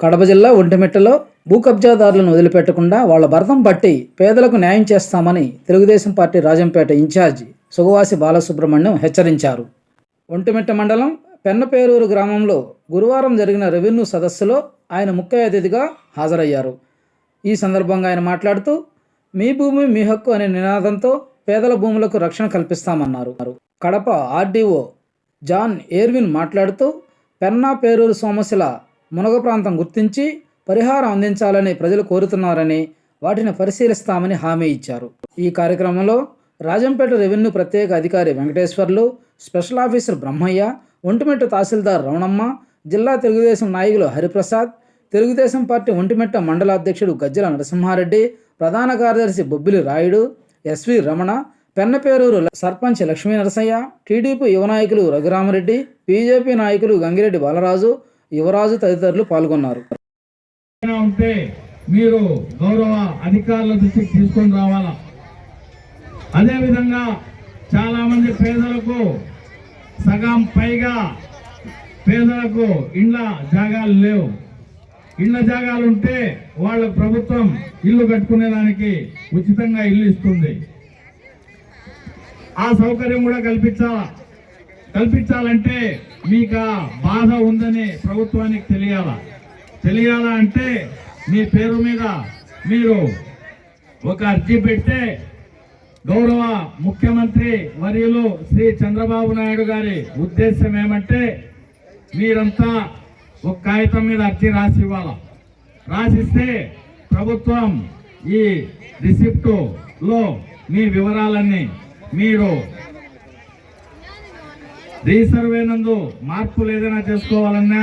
కడప జిల్లా ఒంటిమిట్టలో భూ కబ్జాదారులను వదిలిపెట్టకుండా వాళ్ళ భరతం పట్టి పేదలకు న్యాయం చేస్తామని తెలుగుదేశం పార్టీ రాజంపేట ఇన్ఛార్జి సుగవాసి బాలసుబ్రహ్మణ్యం హెచ్చరించారు. ఒంటిమిట్ట మండలం పెన్నపేరూరు గ్రామంలో గురువారం జరిగిన రెవెన్యూ సదస్సులో ఆయన ముఖ్య అతిథిగా హాజరయ్యారు. ఈ సందర్భంగా ఆయన మాట్లాడుతూ మీ భూమి మీ హక్కు అనే నినాదంతో పేదల భూములకు రక్షణ కల్పిస్తామన్నారు. కడప ఆర్డీఓ జాన్ ఏర్విన్ మాట్లాడుతూ పెన్నా పేరూరు సమస్యల మునగ ప్రాంతం గుర్తించి పరిహారం అందించాలని ప్రజలు కోరుతున్నారని వాటిని పరిశీలిస్తామని హామీ ఇచ్చారు. ఈ కార్యక్రమంలో రాజంపేట రెవెన్యూ ప్రత్యేక అధికారి వెంకటేశ్వర్లు స్పెషల్ ఆఫీసర్ బ్రహ్మయ్య ఒంటిమిట్ట తహసీల్దార్ రమణమ్మ జిల్లా తెలుగుదేశం నాయకులు హరిప్రసాద్ తెలుగుదేశం పార్టీ ఒంటిమిట్ట మండల అధ్యక్షుడు గజ్జల నరసింహారెడ్డి ప్రధాన కార్యదర్శి బొబ్బిలి రాయుడు ఎస్వి రమణ పెన్నపేరూరు సర్పంచ్ లక్ష్మీ నరసయ్య టీడీపీ యువ నాయకులు రఘురామరెడ్డి బీజేపీ నాయకులు గంగిరెడ్డి బాలరాజు యువరాజు తదితరులు పాల్గొన్నారు. ఉంటే మీరు గౌరవ అధికారుల దృష్టికి తీసుకొని రావాలా? అదేవిధంగా చాలా మంది పేదలకు సగం పైగా పేదలకు ఇండ్ల జాగాలు లేవు. ఇండ్ల జాగాలు ఉంటే వాళ్ళ ప్రభుత్వం ఇల్లు కట్టుకునేదానికి ఉచితంగా ఇల్లు ఇస్తుంది. ఆ సౌకర్యం కూడా కల్పించాలా? కల్పించాలంటే మీకు ఆ బాధ ఉందని ప్రభుత్వానికి తెలియాలా? తెలియాలా అంటే మీ పేరు మీద మీరు ఒక అర్జీ పెడితే గౌరవ ముఖ్యమంత్రి వర్యులు శ్రీ చంద్రబాబు నాయుడు గారి ఉద్దేశం ఏమంటే మీరంతా ఒక కాగితం మీద అర్జీ రాసి ఇవ్వాల? రాసిస్తే ప్రభుత్వం ఈ రిసిప్టులో మీ వివరాలన్నీ మీరు రీసర్వే నందు మార్పులు ఏదైనా చేసుకోవాలన్నా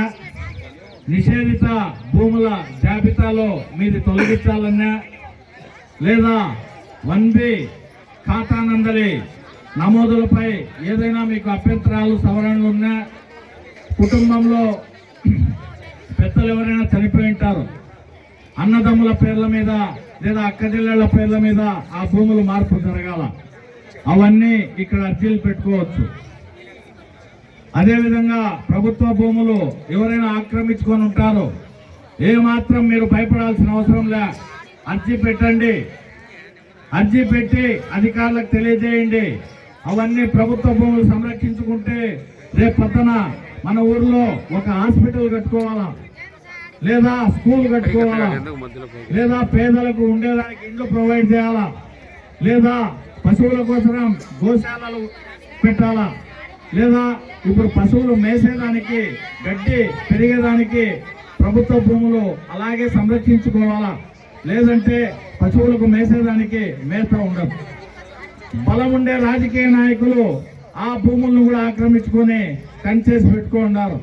నిషేధిత భూముల జాబితాలో మీది తొలగించాలన్నా లేదా వన్ బి ఖాతా నందలి నమోదులపై ఏదైనా మీకు అభ్యంతరాలు సవరణలు ఉన్నా కుటుంబంలో పెద్దలు ఎవరైనా చనిపోయి ఉంటారు అన్నదమ్ముల పేర్ల మీద లేదా అక్కజెల్లెళ్ళ పేర్ల మీద ఆ భూములు మార్పు జరగాల. అవన్నీ ఇక్కడ అర్జీలు పెట్టుకోవచ్చు. అదేవిధంగా ప్రభుత్వ భూములు ఎవరైనా ఆక్రమించుకొని ఉంటారో ఏమాత్రం మీరు భయపడాల్సిన అవసరం లే. అర్జీ పెట్టండి. అర్జీ పెట్టి అధికారులకు తెలియజేయండి. అవన్నీ ప్రభుత్వ భూములు సంరక్షించుకుంటే రేపు పక్కన మన ఊర్లో ఒక హాస్పిటల్ కట్టుకోవాలా? లేదా స్కూల్ కట్టుకోవాలా? లేదా పేదలకు ఉండేదానికి ఇండ్లు ప్రొవైడ్ చేయాలా? లేదా పశువుల కోసం గోశాలలు పెట్టాలా? లేదా ఇప్పుడు పశువులు మేసేదానికి గడ్డి పెరిగేదానికి ప్రభుత్వ భూములు అలాగే సంరక్షించుకోవాలా? లేదంటే పశువులకు మేసేదానికి మేత ఉండదు. బలం ఉండే రాజకీయ నాయకులు ఆ భూములను కూడా ఆక్రమించుకొని కంచేసి పెట్టుకున్నారు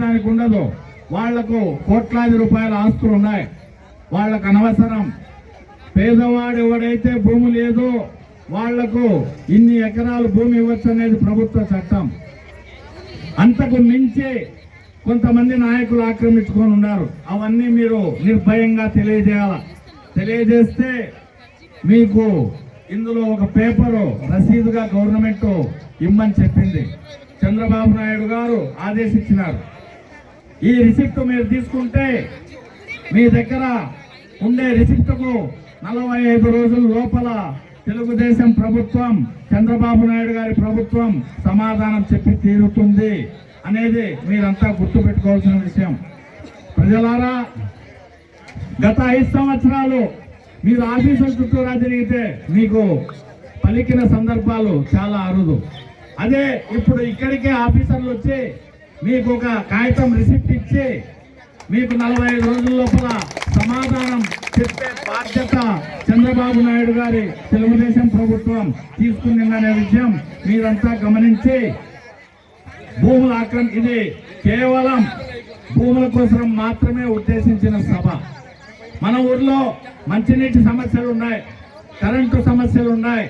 దానికి ఉండదు. వాళ్ళకు కోట్లాది రూపాయల ఆస్తులు ఉన్నాయి. వాళ్ళకు అనవసరం. పేదవాడు ఎవడైతే భూమి ఏదో వాళ్ళకు ఇన్ని ఎకరాలు భూమి ఇవ్వచ్చు అనేది ప్రభుత్వ చట్టం. అంతకు మించి కొంతమంది నాయకులు ఆక్రమించుకొని ఉన్నారు. అవన్నీ మీరు నిర్భయంగా తెలియజేయాల? తెలియజేస్తే మీకు ఇందులో ఒక పేపరు రసీదుగా గవర్నమెంట్ ఇమ్మని చెప్పింది. చంద్రబాబు నాయుడు గారు ఆదేశించినారు. ఈ రిసిప్ట్ మీరు తీసుకుంటే మీ దగ్గర ఉండే రిసిప్ట్కు నలభై ఐదు రోజుల లోపల తెలుగుదేశం ప్రభుత్వం చంద్రబాబు నాయుడు గారి ప్రభుత్వం సమాధానం చెప్పి తీరుతుంది అనేది మీరంతా గుర్తుపెట్టుకోవాల్సిన విషయం. ప్రజలారా గత ఐదు సంవత్సరాలు మీరు ఆఫీసుల చుట్టూరా తిరిగితే మీకు పలికిన సందర్భాలు చాలా అరుదు. అదే ఇప్పుడు ఇక్కడికే ఆఫీసర్లు వచ్చి మీకు ఒక కాగితం రిసిప్ట్ ఇచ్చి మీకు నలభై ఐదు రోజుల లోపల సమాధానం చెప్పే బాధ్యత చంద్రబాబు నాయుడు గారి తెలుగుదేశం ప్రభుత్వం తీసుకుందనే విషయం మీరంతా గమనించి భూముల ఆక్రమ ఇది కేవలం భూముల కోసం మాత్రమే ఉద్దేశించిన సభ. మన ఊర్లో మంచినీటి సమస్యలు ఉన్నాయి కరెంటు సమస్యలు ఉన్నాయి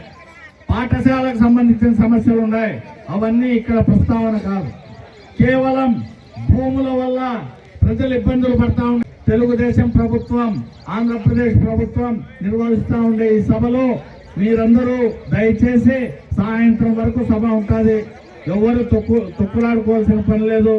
పాఠశాలకు సంబంధించిన సమస్యలు ఉన్నాయి అవన్నీ ఇక్కడ ప్రస్తావన కాదు. కేవలం భూముల వల్ల ప్రజలు ఇబ్బందులు పడతా ఉండే తెలుగుదేశం ప్రభుత్వం ఆంధ్రప్రదేశ్ ప్రభుత్వం నిర్వహిస్తూ ఉండే ఈ సభలో మీరందరూ దయచేసి సాయంత్రం వరకు సభ ఉంటుంది. ఎవరు తొక్కు తొక్కులాడుకోవాల్సిన పని లేదు.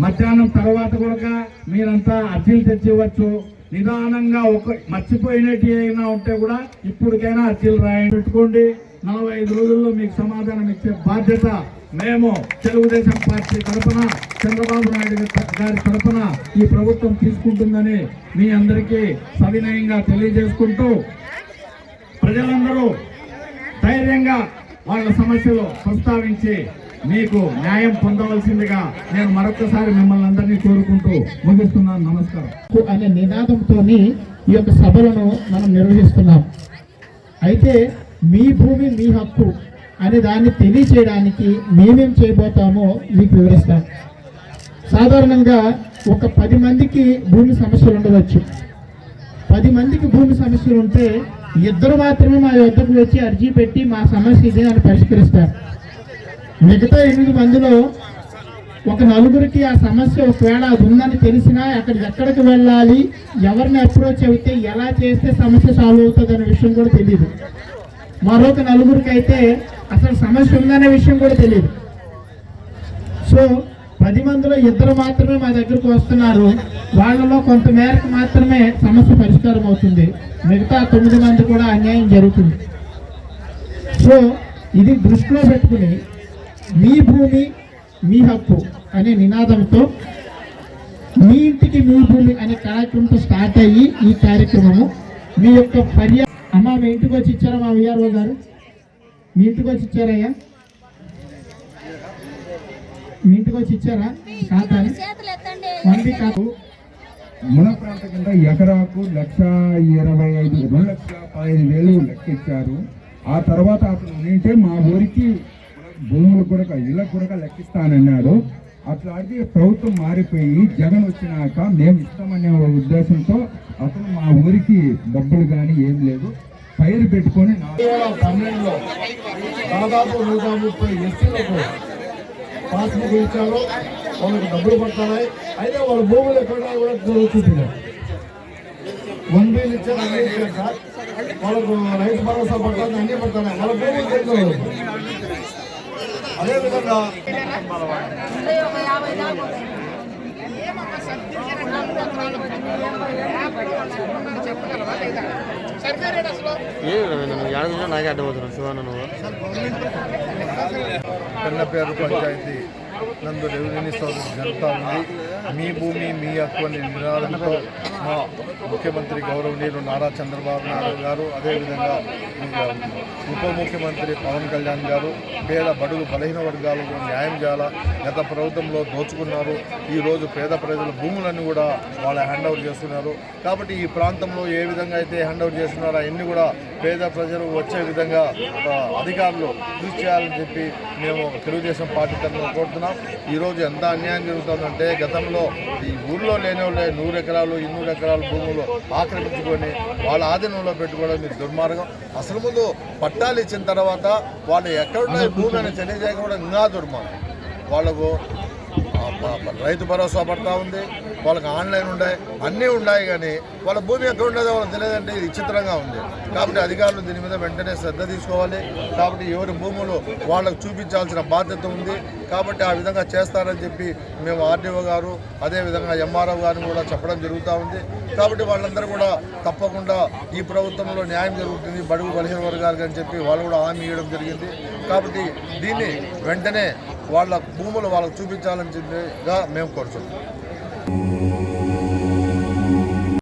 మధ్యాహ్నం తర్వాత కూడా మీరంతా అర్జీలు తెచ్చి ఇవ్వచ్చు నిదానంగా ఒక మర్చిపోయినట్టు ఏమైనా ఉంటే కూడా ఇప్పటికైనా అర్జీలు రాయండి. పెట్టుకోండి. నలభై ఐదు రోజుల్లో మీకు సమాధానం ఇచ్చే బాధ్యత మేము తెలుగుదేశం పార్టీ తరఫున చంద్రబాబు నాయుడు గారి తరఫున ఈ ప్రభుత్వం తీసుకుంటుందని మీ అందరికీ సవినయంగా తెలియజేసుకుంటూ ప్రజలందరూ ధైర్యంగా వాళ్ళ సమస్యలు ప్రస్తావించి మీకు న్యాయం పొందవలసిందిగా నేను మరొకసారి మిమ్మల్ని అందరినీ కోరుకుంటూ ముగిస్తున్నాను. నమస్కారం. అనే నినాదంతో ఈ యొక్క సభలను మనం నిర్వహిస్తున్నాం. అయితే మీ భూమి మీ హక్కు. అనే దాన్ని తెలియచేయడానికి మేమేం చేయబోతామో మీకు వివరిస్తాం సాధారణంగా ఒక పది మందికి భూమి సమస్యలు ఉండవచ్చు. పది మందికి భూమి సమస్యలు ఉంటే ఇద్దరు మాత్రమే మా వద్దకు వచ్చి అర్జీ పెట్టి మా సమస్య ఇది అని పరిష్కరిస్తారు. మిగతా ఎనిమిది మందిలో ఒక నలుగురికి ఆ సమస్య ఒకవేళ అది ఉందని తెలిసినా అక్కడ ఎక్కడికి వెళ్ళాలి ఎవరిని అప్రోచ్ అయితే ఎలా చేస్తే సమస్య సాల్వ్ అవుతుంది అనే విషయం కూడా తెలియదు మరొక నలుగురికి అయితే అసలు సమస్య ఉందనే విషయం కూడా తెలియదు. సో పది మందిలో ఇద్దరు మాత్రమే మా దగ్గరకు వస్తున్నారు. వాళ్ళలో కొంత మేరకు మాత్రమే సమస్య పరిష్కారం అవుతుంది. మిగతా తొమ్మిది మంది కూడా అన్యాయం జరుగుతుంది. సో ఇది దృష్టిలో పెట్టుకుని మీ భూమి మీ హక్కు అనే నినాదంతో మీ ఇంటికి మీ భూమి అనే కార్యక్రమంతో స్టార్ట్ అయ్యి ఈ కార్యక్రమము మీ యొక్క పర్య అమ్మ మీ ఇంటికి వచ్చి ఇచ్చారా మా విఆర్ఓ గారు? మీ ఇంటికి వచ్చి ఇచ్చారయ్యా మీ ఇంటికి వచ్చి ఇచ్చారా? ఖాతాని? మంది కాదు. మున ప్రాంత కింద ఎకరాకు లక్ష ఇరవై ఐదు రెండు లక్షల పదహైదు వేలు లెక్కించారు ఆ తర్వాత అతను ఏంటంటే మా ఊరికి భూములు కూడా ఇళ్ళకు కూడా లెక్కిస్తానన్నాడు. అట్లాంటి ప్రభుత్వం మారిపోయి జగన్ వచ్చినాక మేము ఇస్తామనే ఉద్దేశంతో ఎవరికి డబ్బులు కానీ ఏం లేదు పైరు పెట్టుకొని పన్నెండులో దాదాపు నూట ముప్పై ఎస్సీలకు పాస్బుక్ ఇచ్చారు. వాళ్ళకి డబ్బులు పడుతున్నాయి అయితే వాళ్ళ భూములు ఎక్కడ కూడా చూపించారు వన్ బిల్ ఇచ్చారు అన్ని ఇచ్చారు సార్ వాళ్ళకు రైతు భరోసా పడుతుంది అన్ని పడుతున్నాయి. వాళ్ళ భూములు తెలియదు అదేవిధంగా ఏ నువ్వు నాకే అడ్డపోతున్నావు శివాన నువ్వు కన్నపేరు పంచాయతీ నందు రెవెన్యూ సౌకర్యం జరుగుతూ ఉంది మీ భూమి మీ హక్కు అనే నినాదంతో మా ముఖ్యమంత్రి గౌరవనీయులు నారా చంద్రబాబు నాయుడు గారు అదేవిధంగా ఉప ముఖ్యమంత్రి పవన్ కళ్యాణ్ గారు పేద బడుగు బలహీన వర్గాలకు న్యాయం చేయాలా గత ప్రభుత్వంలో దోచుకున్నారు. ఈరోజు పేద ప్రజల భూములన్నీ కూడా వాళ్ళ హ్యాండ్ ఓవర్ చేస్తున్నారు. కాబట్టి ఈ ప్రాంతంలో ఏ విధంగా అయితే హ్యాండ్ ఓవర్ చేస్తున్నారో అవన్నీ కూడా పేద ప్రజలు వచ్చే విధంగా అధికారులు కృషి చేయాలని చెప్పి మేము తెలుగుదేశం పార్టీ తరఫున కోరుతున్నాం. ఈరోజు ఎంత అన్యాయం జరుగుతుందంటే గతంలో ఈ ఊర్లో లేని వాళ్ళే నూరు ఎకరాలు ఇన్నూరు ఎకరాల భూములు ఆక్రమించుకొని వాళ్ళ ఆధీనంలో పెట్టుకోవడం ఇది దుర్మార్గం. అసలు ముందు పట్టాలు ఇచ్చిన తర్వాత వాళ్ళు ఎక్కడున్నాయి భూమి అని తెలియజేయకపోవడం ఇంకా దుర్మార్గం. వాళ్ళకు రైతు భరోసా పడతా ఉంది. వాళ్ళకి ఆన్లైన్ ఉన్నాయి అన్నీ ఉన్నాయి కానీ వాళ్ళ భూమి ఎక్కడ ఉండదో వాళ్ళకి తెలియదంటే ఇది విచిత్రంగా ఉంది. కాబట్టి అధికారులు దీని మీద వెంటనే శ్రద్ధ తీసుకోవాలి. కాబట్టి ఎవరి భూములు వాళ్ళకు చూపించాల్సిన బాధ్యత ఉంది. కాబట్టి ఆ విధంగా చేస్తారని చెప్పి మేము ఆర్డీఓ గారు అదేవిధంగా ఎంఆర్ఓ గారిని కూడా చెప్పడం జరుగుతూ ఉంది. కాబట్టి వాళ్ళందరూ కూడా తప్పకుండా ఈ ప్రభుత్వంలో న్యాయం జరుగుతుంది. బడుగు బలహీన వర్గాలకు అని చెప్పి వాళ్ళు కూడా హామీ ఇవ్వడం జరిగింది. కాబట్టి దీన్ని వెంటనే వాళ్ళ భూములు వాళ్ళకు చూపించాలని చెప్పిగా మేము కోరుతున్నాం